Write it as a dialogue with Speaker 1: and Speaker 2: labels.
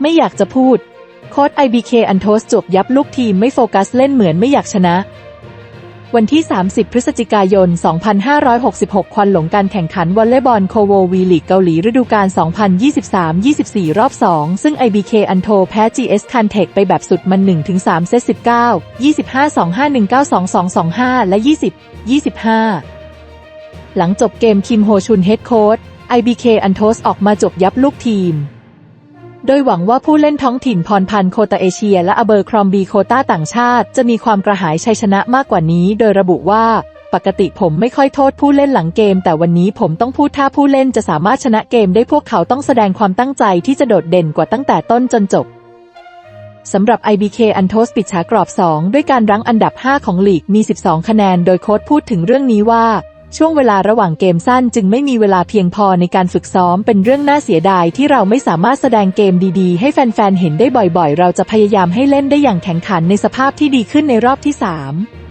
Speaker 1: ไม่อยากจะพูด โค้ด IBK อันโทสจบยับลูกทีมไม่โฟกัสเล่นเหมือนไม่อยากชนะ วันที่ 30 พฤศจิกายน 2566 ควันหลงการแข่งขันวอลเลย์บอลโคววีลีกเกาหลีฤดูกาล 2023-24 รอบ 2 ซึ่ง IBK อันโทแพ้ GS c a n t e c ไปแบบสุดมัน 1-3 เซต 19 25 25 19 22 25 และ 20 25หลังจบเกมคิมโฮชุนเฮดโค้ด IBK อันโทสออกมาจบยับลูกทีม โดยหวังว่าผู้เล่นท้องถิ่นพรพันธ์โคตาเอเชีย และอเบอร์ครอมบีโคต้าต่างชาติ จะมีความกระหายชัยชนะมากกว่านี้ โดยระบุว่า ปกติผมไม่ค่อยโทษผู้เล่นหลังเกม แต่วันนี้ผมต้องพูดถ้าผู้เล่นจะสามารถชนะเกมได้พวกเขาต้องแสดงความตั้งใจที่จะโดดเด่นกว่าตั้งแต่ต้นจนจบสำหรับ IBK อันโทสปิดฉากรอบ 2 ด้วยการรั้งอันดับ 5 ของลีกมี 12 คะแนน โดยโค้ชพูดถึงเรื่องนี้ว่า ช่วงเวลาระหว่างเกมสั้นจึงไม่มีเวลาเพียงพอในการฝึกซ้อมเป็นเรื่องน่าเสียดายที่เราไม่สามารถแสดงเกมดีๆ ให้แฟนๆ เห็นได้บ่อยๆ เราจะพยายามให้เล่นได้อย่างแข็งขันในสภาพที่ดีขึ้นในรอบที่ 3